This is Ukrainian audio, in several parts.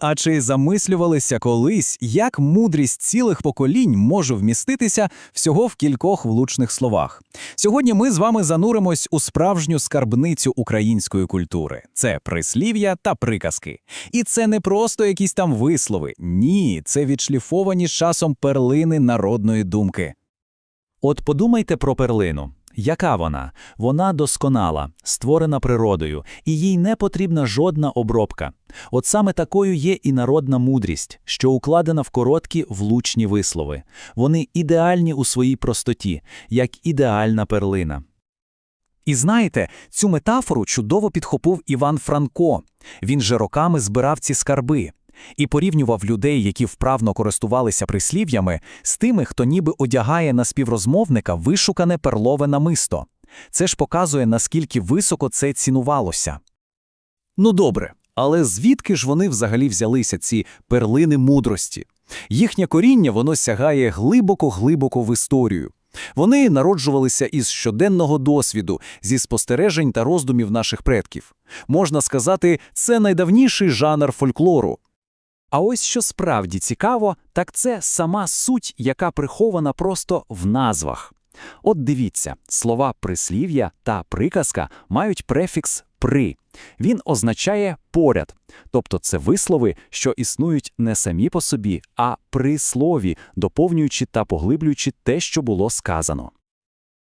А чи замислювалися колись, як мудрість цілих поколінь може вміститися всього в кількох влучних словах? Сьогодні ми з вами зануримось у справжню скарбницю української культури. Це прислів'я та приказки. І це не просто якісь там вислови. Ні, це відшліфовані часом перлини народної думки. От подумайте про перлину. Яка вона? Вона досконала, створена природою, і їй не потрібна жодна обробка. От саме такою є і народна мудрість, що укладена в короткі влучні вислови. Вони ідеальні у своїй простоті, як ідеальна перлина. І знаєте, цю метафору чудово підхопив Іван Франко. Він же роками збирав ці скарби і порівнював людей, які вправно користувалися прислів'ями, з тими, хто ніби одягає на співрозмовника вишукане перлове намисто. Це ж показує, наскільки високо це цінувалося. Ну добре, але звідки ж вони взагалі взялися, ці перлини мудрості? Їхнє коріння воно сягає глибоко-глибоко в історію. Вони народжувалися із щоденного досвіду, зі спостережень та роздумів наших предків. Можна сказати, це найдавніший жанр фольклору. А ось що справді цікаво, так це сама суть, яка прихована просто в назвах. От дивіться, слова прислів'я та приказка мають префікс при. Він означає поряд. Тобто це вислови, що існують не самі по собі, а при слові, доповнюючи та поглиблюючи те, що було сказано.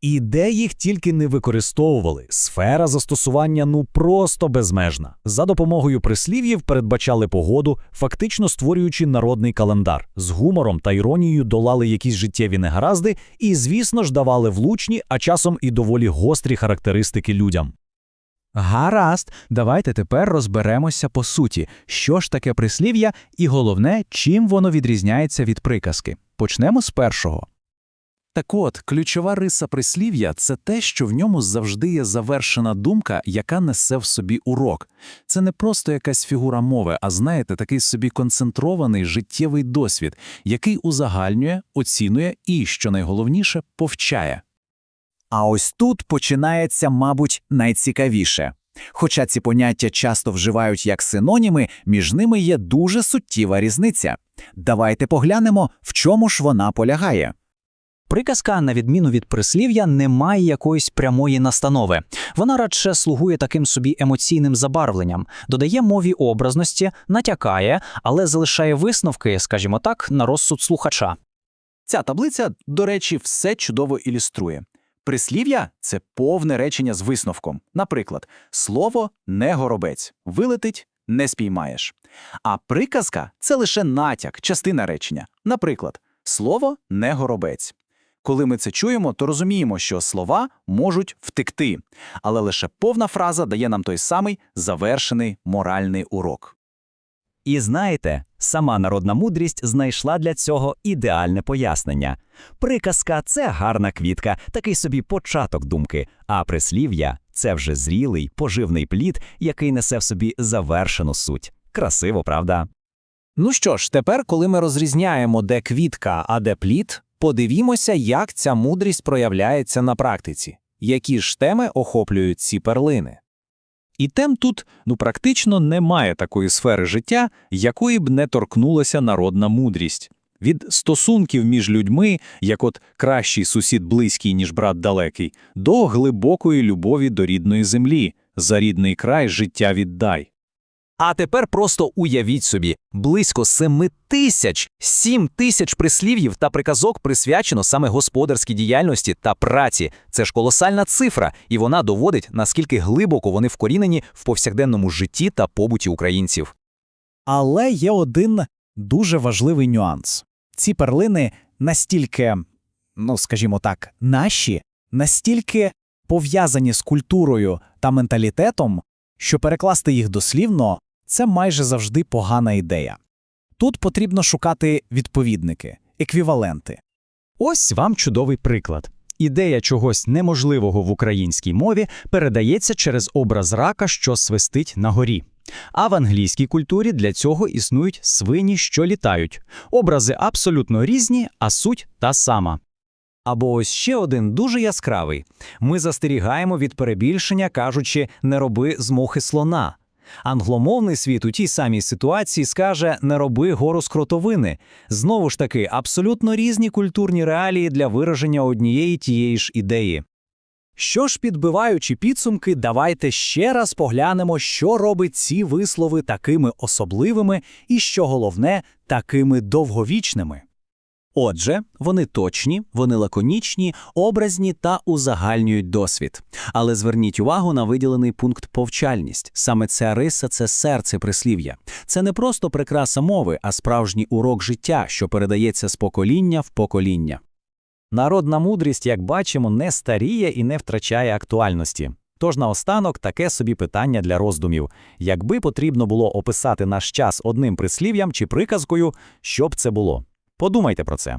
І де їх тільки не використовували, сфера застосування ну просто безмежна. За допомогою прислів'їв передбачали погоду, фактично створюючи народний календар. З гумором та іронією долали якісь життєві негаразди і, звісно ж, давали влучні, а часом і доволі гострі характеристики людям. Гаразд, давайте тепер розберемося по суті, що ж таке прислів'я, і головне, чим воно відрізняється від приказки. Почнемо з першого. Так от, ключова риса прислів'я це те, що в ньому завжди є завершена думка, яка несе в собі урок. Це не просто якась фігура мови, а знаєте, такий собі концентрований життєвий досвід, який узагальнює, оцінює і, що найголовніше, повчає. А ось тут починається, мабуть, найцікавіше. Хоча ці поняття часто вживають як синоніми, між ними є дуже суттєва різниця. Давайте поглянемо, в чому ж вона полягає. Приказка, на відміну від прислів'я, не має якоїсь прямої настанови. Вона радше слугує таким собі емоційним забарвленням, додає мові образності, натякає, але залишає висновки, скажімо так, на розсуд слухача. Ця таблиця, до речі, все чудово ілюструє. Прислів'я це повне речення з висновком. Наприклад, слово не горобець, вилетить не спіймаєш. А приказка це лише натяк, частина речення. Наприклад, слово не горобець. Коли ми це чуємо, то розуміємо, що слова можуть втекти, але лише повна фраза дає нам той самий завершений моральний урок. І знаєте, сама народна мудрість знайшла для цього ідеальне пояснення. Приказка це гарна квітка, такий собі початок думки, а прислів'я це вже зрілий, поживний плід, який несе в собі завершену суть. Красиво, правда? Ну що ж, тепер, коли ми розрізняємо, де квітка, а де плід, подивімося, як ця мудрість проявляється на практиці, які ж теми охоплюють ці перлини. І тем тут, ну, практично немає такої сфери життя, якої б не торкнулася народна мудрість. Від стосунків між людьми, як от кращий сусід близький, ніж брат далекий, до глибокої любові до рідної землі, за рідний край життя віддай. А тепер просто уявіть собі, близько семи тисяч, сім тисяч прислів'їв та приказок присвячено саме господарській діяльності та праці. Це ж колосальна цифра, і вона доводить, наскільки глибоко вони вкорінені в повсякденному житті та побуті українців. Але є один дуже важливий нюанс. Ці перлини настільки, ну скажімо так, наші, настільки пов'язані з культурою та менталітетом, що перекласти їх дослівно це майже завжди погана ідея. Тут потрібно шукати відповідники, еквіваленти. Ось вам чудовий приклад. Ідея чогось неможливого в українській мові передається через образ рака, що свистить на горі. А в англійській культурі для цього існують свині, що літають. Образи абсолютно різні, а суть та сама. Або ось ще один дуже яскравий. Ми застерігаємо від перебільшення, кажучи, не роби з мухи слона. Англомовний світ у тій самій ситуації скаже «не роби гору з кротовини». Знову ж таки, абсолютно різні культурні реалії для вираження однієї тієї ж ідеї. Що ж, підбиваючи підсумки, давайте ще раз поглянемо, що робить ці вислови такими особливими і, що головне, такими довговічними. Отже, вони точні, вони лаконічні, образні та узагальнюють досвід. Але зверніть увагу на виділений пункт повчальність. Саме ця риса це серце прислів'я. Це не просто прикраса мови, а справжній урок життя, що передається з покоління в покоління. Народна мудрість, як бачимо, не старіє і не втрачає актуальності. Тож наостанок таке собі питання для роздумів. Якби потрібно було описати наш час одним прислів'ям чи приказкою, що б це було? Подумайте про це.